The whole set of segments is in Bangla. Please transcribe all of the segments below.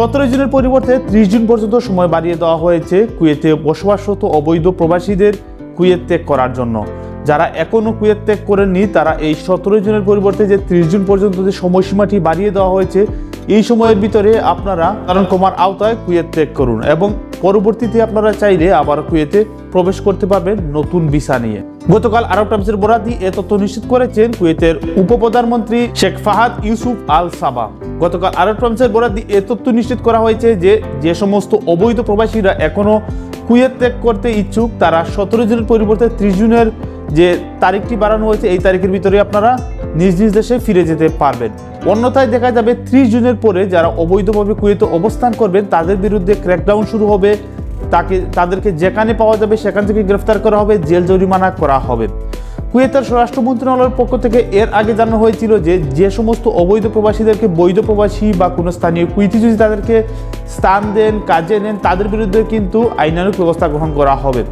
সতেরো জনের পরিবর্তে ত্রিশ জুন পর্যন্ত সময় বাড়িয়ে দেওয়া হয়েছে কুয়েতে বসবাসরত অবৈধ প্রবাসীদের কুয়েত ত্যাগ করার জন্য। যারা এখনও কুয়েত ত্যাগ করেননি, তারা এই সতেরো জনের পরিবর্তে যে ত্রিশ জুন পর্যন্ত যে সময়সীমাটি বাড়িয়ে দেওয়া হয়েছে, এই সময়ের ভিতরে আপনারা কারণ কমার আওতায় কুয়েত ত্যাগ করুন এবং পরবর্তীতে আপনারা চাইলে আবার কুয়েতে প্রবেশ করতে পারবেন নতুন ভিসা নিয়ে। গতকাল আরব টাইমসের বরাদি এ তথ্য নিশ্চিত করেছেন কুয়েতের উপপ্রধানমন্ত্রী শেখ ফাহাদ ইউসুফ আল সাবা। গতকাল আরব টাইমসের বরাদি এ তথ্য নিশ্চিত করা হয়েছে যে যে সমস্ত অবৈধ প্রবাসীরা এখনও কুয়েত ত্যাগ করতে ইচ্ছুক, তারা সতেরো জুনের পরিবর্তে ত্রিশ জুনের যে তারিখটি বাড়ানো হয়েছে, এই তারিখের ভিতরে আপনারা নিজ নিজ দেশে ফিরে যেতে পারবেন। অন্যথায় দেখা যাবে ত্রিশ জনের পরে যারা অবৈধভাবে কুয়েতে অবস্থান করবেন, তাদের বিরুদ্ধে ক্র্যাকডাউন শুরু হবে। তাকে তাদেরকে যেখানে পাওয়া যাবে, সেখান থেকে গ্রেফতার করা হবে, জেল জরিমানা করা হবে। কুয়েতের স্বরাষ্ট্র মন্ত্রণালয়ের পক্ষ থেকে এর আগে জানানো হয়েছিল যে যে সমস্ত অবৈধ প্রবাসীদেরকে, বৈধ প্রবাসী বা কোনো স্থানীয় কুইতি যদি তাদেরকে স্থান দেন, কাজে নেন, তাদের বিরুদ্ধে কিন্তু আইনানুক ব্যবস্থা গ্রহণ করা হবে।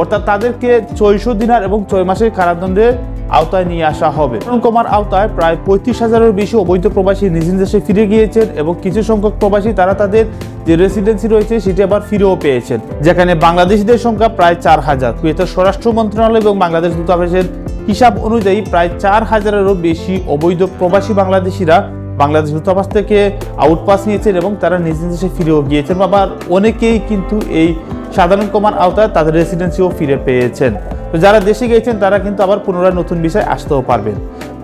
অর্থাৎ তাদেরকে ছয়শো দিনার এবং ছয় মাসের কারাদণ্ডের আওতায় নিয়ে আসা হবে। কমার আওতায় প্রায় পঁয়ত্রিশ হাজারের বেশি অবৈধ প্রবাসী নিজ দেশে ফিরে গিয়েছেন এবং কিছু সংখ্যক প্রবাসী তারা তাদের যে রেসিডেন্সি রয়েছে সেটি আবার ফিরেও পেয়েছেন। যেখানে বাংলাদেশিদের সংখ্যা প্রায় চার হাজার। কুয়েতের স্বরাষ্ট্র মন্ত্রণালয় এবং বাংলাদেশ দূতাবাসের হিসাব অনুযায়ী প্রায় চার হাজারেরও বেশি অবৈধ প্রবাসী বাংলাদেশিরা বাংলাদেশ দূতাবাস থেকে আউটপাস নিয়েছেন এবং তারা নিজ নিজ দেশে ফিরেও গিয়েছেন। আবার অনেকেই কিন্তু এই সাধারণ কমার আওতায় তাদের রেসিডেন্সিও ফিরে পেয়েছেন। তো যারা দেশে গিয়েছেন, তারা কিন্তু আবার পুনরায় নতুন বিষয় আসতেও পারবেন।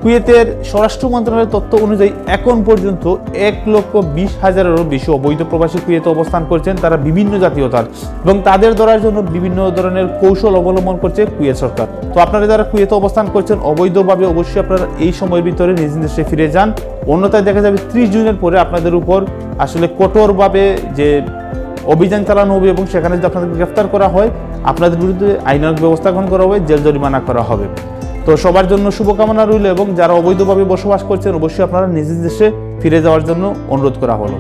কুয়েতের স্বরাষ্ট্র মন্ত্রণালয়ের তথ্য অনুযায়ী এখন পর্যন্ত এক লক্ষ বিশ হাজারেরও বেশি অবৈধ প্রবাসী কুয়েতে অবস্থান করছেন তারা বিভিন্ন জাতীয়তার এবং তাদের ধরার জন্য বিভিন্ন ধরনের কৌশল অবলম্বন করছে কুয়েত সরকার। তো আপনারা যারা কুয়েতে অবস্থান করছেন, অবৈধভাবে অবশ্যই আপনারা এই সময়ের ভিতরে নিজ দেশে ফিরে যান। অন্যথায় দেখা যাবে ত্রিশ জুনের পরে আপনাদের উপর আসলে কঠোরভাবে যে অভিযান চালানো হবে এবং সেখানে যদি আপনাদের গ্রেফতার করা হয় আপনাদের বিরুদ্ধে আইনানুক ব্যবস্থা গ্রহণ করা হবে, জেল জরিমানা করা হবে। তো সবার জন্য শুভকামনা রইল এবং যারা অবৈধভাবে বসবাস করছেন, অবশ্যই আপনারা নিজ নিজ দেশে ফিরে যাওয়ার জন্য অনুরোধ করা হলো।